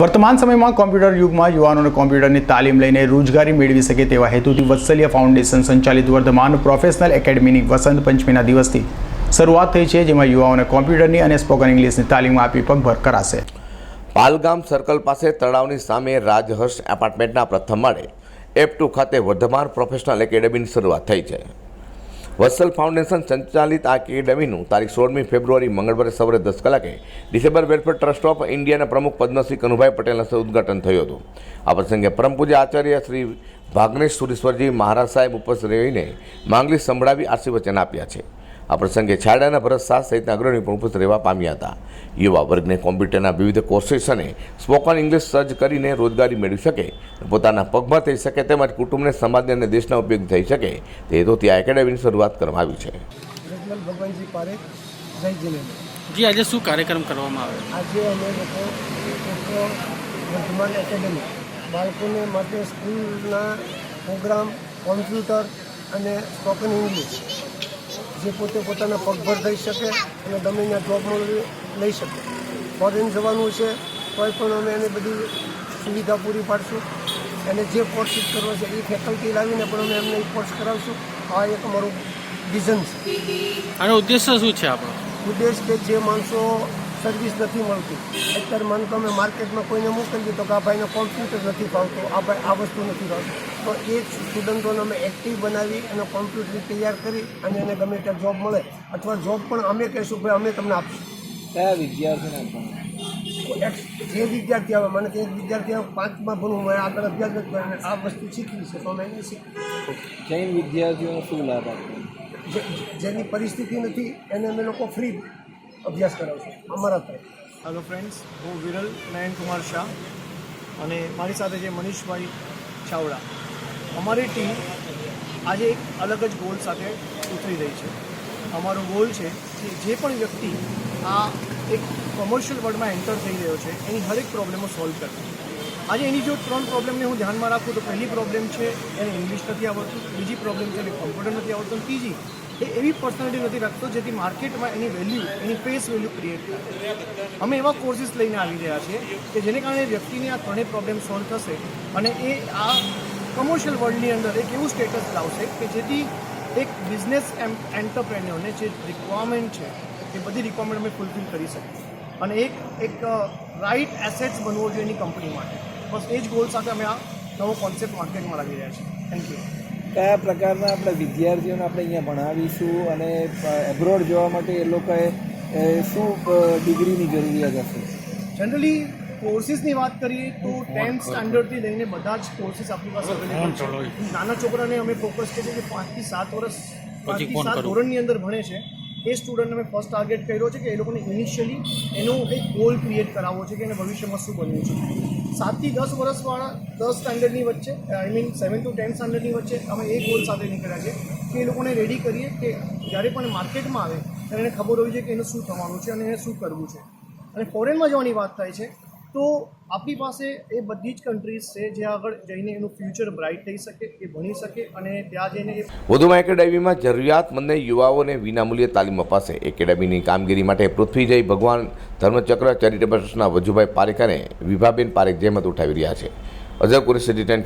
વર્તમાન સમયમાં કોમ્પ્યુટર યુગમાં યુવાનોને કોમ્પ્યુટરની તાલીમ લઈને રોજગારી મેળવી શકે તેવા હેતુથી વત્સલ્ય ફાઉન્ડેશન સંચાલિત વર્ધમાન પ્રોફેશનલ એકેડમીની વસંત પંચમીના દિવસથી શરૂઆત થઈ છે, જેમાં યુવાઓને કોમ્પ્યુટરની અને સ્પોકન ઇંગ્લિશની તાલીમ આપી પગભર કરાશે. પાલગામ સર્કલ પાસે તળાવની સામે રાજહર્ષ એપાર્ટમેન્ટના પ્રથમ માળે એફ ટુ ખાતે વર્ધમાન પ્રોફેશનલ એકેડમીની શરૂઆત થઈ છે. વત્સલ ફાઉન્ડેશન સંચાલિત આ એકેડમીનું તારીખ સોળમી ફેબ્રુઆરી મંગળવારે સવારે દસ કલાકે ડિસેમ્બર વેલફેર ટ્રસ્ટ ઓફ ઇન્ડિયાના પ્રમુખ પદ્મશ્રી કનુભાઈ પટેલના હસ્તે ઉદ્ઘાટન થયું હતું. આ પ્રસંગે પરમ પૂજ્ય આચાર્ય શ્રી ભાગનેશ સુરેશ્વરજી મહારાજ સાહેબ ઉપસ્થિત રહીને માંગલી સંભળાવી આશીર્વચન આપ્યા છે. આ પ્રસંગે છાડાના ભરત શાહ સહિતના અગ્રણી પણ ઉપસ્થિત રહેવા પામ્યા હતા. યુવા વર્ગને કોમ્પ્યુટરના વિવિધ કોર્સેસ અને સ્પોકન ઇંગ્લિશ સર્ચ કરીને રોજગારી મેળવી શકે પોતાના પગમાં થઈ શકે તેમજ કુટુંબને સમાજને અને દેશના ઉપયોગ થઈ શકે તે હેતુથી આ એકેડેમીની શરૂઆત કરવામાં આવી છે. ભગવાનજી પારેખ જય જિનેન્દ્ર જી આજે શું કાર્યક્રમ કરવામાં આવે? આજે અમે લોકો વર્ધમાન એકેડેમી બાળકોને માટે સ્કૂલના પ્રોગ્રામ કોમ્પ્યુટર અને સ્પોકન ઇંગ્લિશ જે પોતે પોતાના પગભર થઈ શકે અને ગમે ત્યાં જોબ મળી લઈ શકે. ફોરેન જવાનું છે તોય પણ અમે એને બધી સુવિધા પૂરી પાડશું. અને જે કોર્સ કરવો છે એ ફેકલ્ટી લાવીને પણ અમે એમને એ કોર્સ કરાવશું. આ એક અમારું વિઝન છે. આનો ઉદ્દેશ્ય શું છે આપણો? ઉદ્દેશ કે જે માણસો સર્વિસ નથી મળતી. અત્યારે મને તમે અમે માર્કેટમાં કોઈને મોકલીએ તો કે આ ભાઈને કોમ્પ્યુટર નથી ફાવતું આ ભાઈ આ વસ્તુ નથી ફાવતું. તો એ જ સ્ટુડન્ટોને અમે એક્ટિવ બનાવી અને કોમ્પ્યુટર તૈયાર કરી અને એને ગમે ત્યાં જોબ મળે અથવા જોબ પણ અમે કહીશું ભાઈ અમે તમને આપીશું. કયા વિદ્યાર્થીને જે વિદ્યાર્થી આવે મને તે વિદ્યાર્થી આવે પાંચમાં ભણવું મારે આગળ અભ્યાસ નથી કરવાનો. આ વસ્તુ શીખવી છે તો અમે એને શીખવી. જૈન વિદ્યાર્થીઓને શું લાભ આપવાનો જે- જેની પરિસ્થિતિ નથી એને અમે લોકો ફ્રી અભ્યાસ કરાવશું અમારા તરફ. હેલો ફ્રેન્ડ્સ હું વિરલ નયન કુમાર શાહ અને મારી સાથે છે મનીષભાઈ ચાવડા. અમારી ટીમ આજે એક અલગ જ ગોલ સાથે ઉતરી રહી છે. અમારો ગોલ છે કે જે પણ વ્યક્તિ આ એક કોમર્શિયલ વર્લ્ડમાં એન્ટર થઈ રહ્યો છે, એની હરેક પ્રોબ્લેમો સોલ્વ કરવી આજે એની જો ત્રણ પ્રોબ્લેમને હું ધ્યાનમાં રાખું તો પહેલી પ્રોબ્લેમ છે એને ઇંગ્લિશ નથી આવડતું, બીજી પ્રોબ્લેમ છે એને કોમ્પ્યુટર નથી આવડતું ત્રીજી એ એવી પર્સનાલિટી નથી રાખતો જેથી માર્કેટમાં એની વેલ્યુ એની ફેસ વેલ્યુ ક્રિએટ થાય. અમે એવા કોર્સિસ લઈને આવી રહ્યા છીએ કે જેને કારણે વ્યક્તિને આ ત્રણેય પ્રોબ્લેમ સોલ્વ થશે અને એ આ કમર્શિયલ વર્લ્ડની અંદર એક એવું સ્ટેટસ લાવશે કે જેથી એક બિઝનેસ એન્ટરપ્રેન્યોરને જે રિક્વાયરમેન્ટ છે, એ બધી રિક્વાયરમેન્ટ અમે ફૂલફિલ કરી શકીએ. અને એક એક રાઇટ એસેટ્સ બનવો જોઈએ એની કંપની માટે. બસ એ જ ગોલ સાથે અમે આ નવો કોન્સેપ્ટ માર્કેટમાં લાવી રહ્યા છીએ. થેન્ક યુ કયા પ્રકારના આપણે વિદ્યાર્થીઓને આપણે અહીંયા ભણાવીશું અને એબ્રોડ જવા માટે એ લોકોએ શું ડિગ્રીની જરૂરિયાત હશે? જનરલી કોર્સિસની વાત કરીએ તો ટેન્થ સ્ટાન્ડર્ડથી લઈને બધા જ કોર્સિસ આપણી પાસે અવેલેબલ છે. નાના છોકરાને અમે ફોકસ કરીએ છીએ કે પાંચથી સાત વર્ષ પાંચથી સાત ધોરણની અંદર ભણે છે. એ સ્ટુડન્ટને મેં ફર્સ્ટ ટાર્ગેટ કર્યો છે કે એ લોકોને ઇનિશિયલી એનો એક ગોલ ક્રિએટ કરાવવો છે કે એને ભવિષ્યમાં શું બનવું છે. સાતથી દસ વર્ષવાળા દસ સ્ટાન્ડર્ડની વચ્ચે I mean seven to ten સ્ટાન્ડર્ડની વચ્ચે અમે એ ગોલ સાથે નીકળ્યા છે કે એ લોકોને રેડી કરીએ કે જ્યારે પણ માર્કેટમાં આવે ત્યારે એને ખબર હોવી જોઈએ કે એનું શું થવાનું છે અને એને શું કરવું છે. અને ફોરેનમાં જવાની વાત થાય છે તો આપણી પાસે એ બધી જ કન્ટ્રીઝ છે, જે આગળ જઈને એનું ફ્યુચર બ્રાઇટ થઈ શકે, એ ભણી શકે અને ત્યાં જઈને વધુમાં એકેડેમીમાં જરૂરિયાતમંદ યુવાઓને વિનામૂલ્યે તાલીમ અપાશે. એકેડેમીની કામગીરી માટે પૃથ્વીજય ભગવાન ધર્મચક્ર ચેરિટેબલ ટ્રસ્ટના વજુભાઈ પારેખ અને વિભાબેન પારેખ જહેમત ઉઠાવી રહ્યા છે. અઝર કુરેશી ટેન